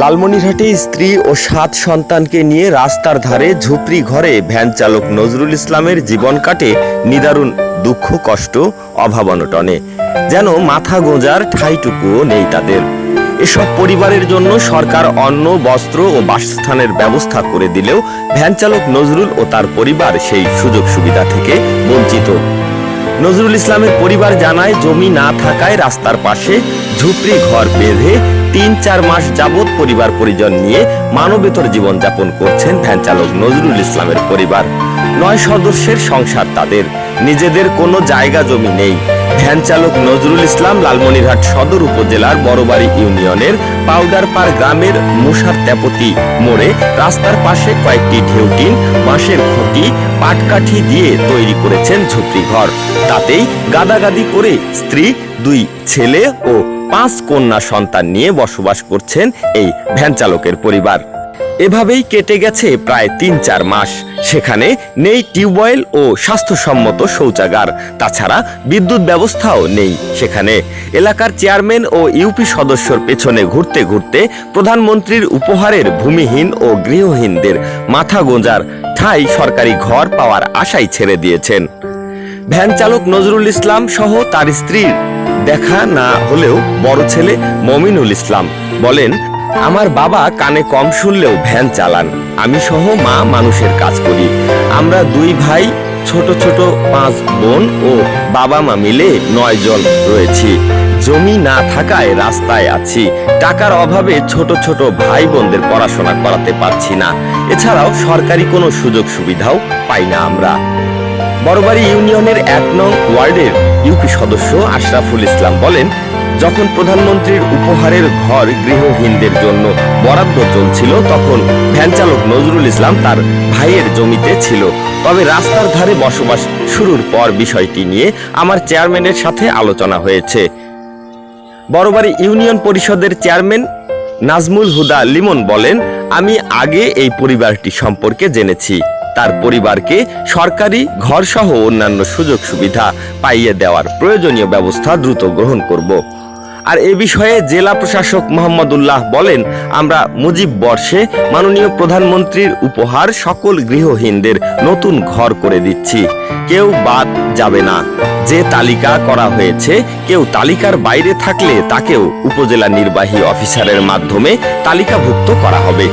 লালমনিরহাটে স্ত্রী ও সাত সন্তানকে নিয়ে রাস্তার ধারে ঝুপড়ি ঘরে ভ্যান চালক নজরুল ইসলামের জীবন কাটে নিদারুণ দুঃখ, কষ্ট অভাব অনটনে যেন মাথা গোঁজার ঠাইটুকুও নেই তাদের। এসব পরিবারের জন্য সরকার অন্ন, বস্ত্র ও বাসস্থানের ব্যবস্থা করে দিলেও ভ্যান চালক নজরুল ও তার পরিবার সেই সুযোগ সুবিধা থেকে বঞ্চিত। নজরুল ইসলামের পরিবার জানায়, জমি না থাকায় রাস্তার পাশে ঝুপড়ি ঘর বেঁধে তিন চার মাস যাবৎ পরিবার পরিজন নিয়ে মানবেতর জীবনযাপন করছেন ভ্যান চালক নজরুল ইসলামের পরিবার। নয় সদস্যের সংসার তাদের। নিজেদের কোনো জায়গা জমি নেই। ভ্যান চালক নজরুল ইসলাম লালমনিরহাট সদর উপজেলার বড়বাড়ি ইউনিয়নের পাউডারপাড় গ্রামের মুসার তেপতি মোড়ে রাস্তার পাশে কয়েকটি ঢেউটিন বাঁশের খুঁটি, পাটকাঠি দিয়ে তৈরি করেছেন ঝুপড়ি ঘর তাতেই গাদাগাদি করে স্ত্রী, দুই ছেলে ও পাঁচ কন্যা সন্তান নিয়ে বসবাস করছেন এই ভ্যান চালকের পরিবার। এভাবেই কেটে গেছে প্রায় তিন চার মাস। সেখানে নেই টিউবওয়েল ও স্বাস্থ্যসম্মত শৌচাগার। তাছাড়া বিদ্যুৎ ব্যবস্থাও নেই সেখানে। এলাকার চেয়ারম্যান ও ইউপি সদস্যর পেছনে ঘুরতে ঘুরতে প্রধানমন্ত্রীর উপহারের ভূমিহীন ও গৃহহীনদের মাথা গোঁজার ঠাই সরকারি ঘর পাওয়ার আশাই ছেড়ে দিয়েছেন। ভ্যান চালক নজরুল ইসলাম সহ তার স্ত্রীর দেখা না হলেও বড় ছেলে মমিনুল ইসলাম বলেন আমার বাবা কানে কম শুনলেও ভ্যান চালান। আমি সহ মা মানুষের কাজ করি। আমরা দুই ভাই, ছোট ছোট পাঁচ বোন ও বাবা মা মিলে নয় জন রয়েছি। জমি না থাকায় রাস্তায় আছি। টাকার অভাবে ছোট ছোট ভাই বোনদের পড়াশোনা করাতে পারছি না। এছাড়াও সরকারি কোনো সুযোগ সুবিধাও পাই না আমরা। বড়বাড়ি ইউনিয়নের এক নং ওয়ার্ডের ইউপি সদস্য আশরাফুল ইসলাম বলেন যখন প্রধানমন্ত্রীর উপহারের ঘর গৃহহীনদের জন্য বরাদ্দ চলছিল, তখন ভ্যান চালক নজরুল ইসলাম তার ভাইয়ের জমিতে ছিল। তবে রাস্তার ধারে বসবাস শুরুর পর বিষয়টি নিয়ে আমার চেয়ারম্যানের সাথে আলোচনা হয়েছে। বড়বাড়ি ইউনিয়ন পরিষদের চেয়ারম্যান নাজমুল হুদা লিমন বলেন, আমি আগে এই পরিবারটি সম্পর্কে জেনেছি। তার পরিবারকে সরকারি ঘরসহ অন্যান্য সুযোগ সুবিধা পাইয়ে দেওয়ার প্রয়োজনীয় ব্যবস্থা দ্রুত গ্রহণ করব। আর এ বিষয়ে জেলা প্রশাসক মোহাম্মদুল্লাহ বলেন, আমরা মুজিব বর্ষে মাননীয় প্রধানমন্ত্রীর উপহার সকল গৃহহীনদের নতুন ঘর করে দিচ্ছি। কেউ বাদ যাবে না। যে তালিকা করা হয়েছে, কেউ তালিকার বাইরে থাকলে তাকেও উপজেলা নির্বাহী অফিসারের মাধ্যমে তালিকাভুক্ত করা হবে।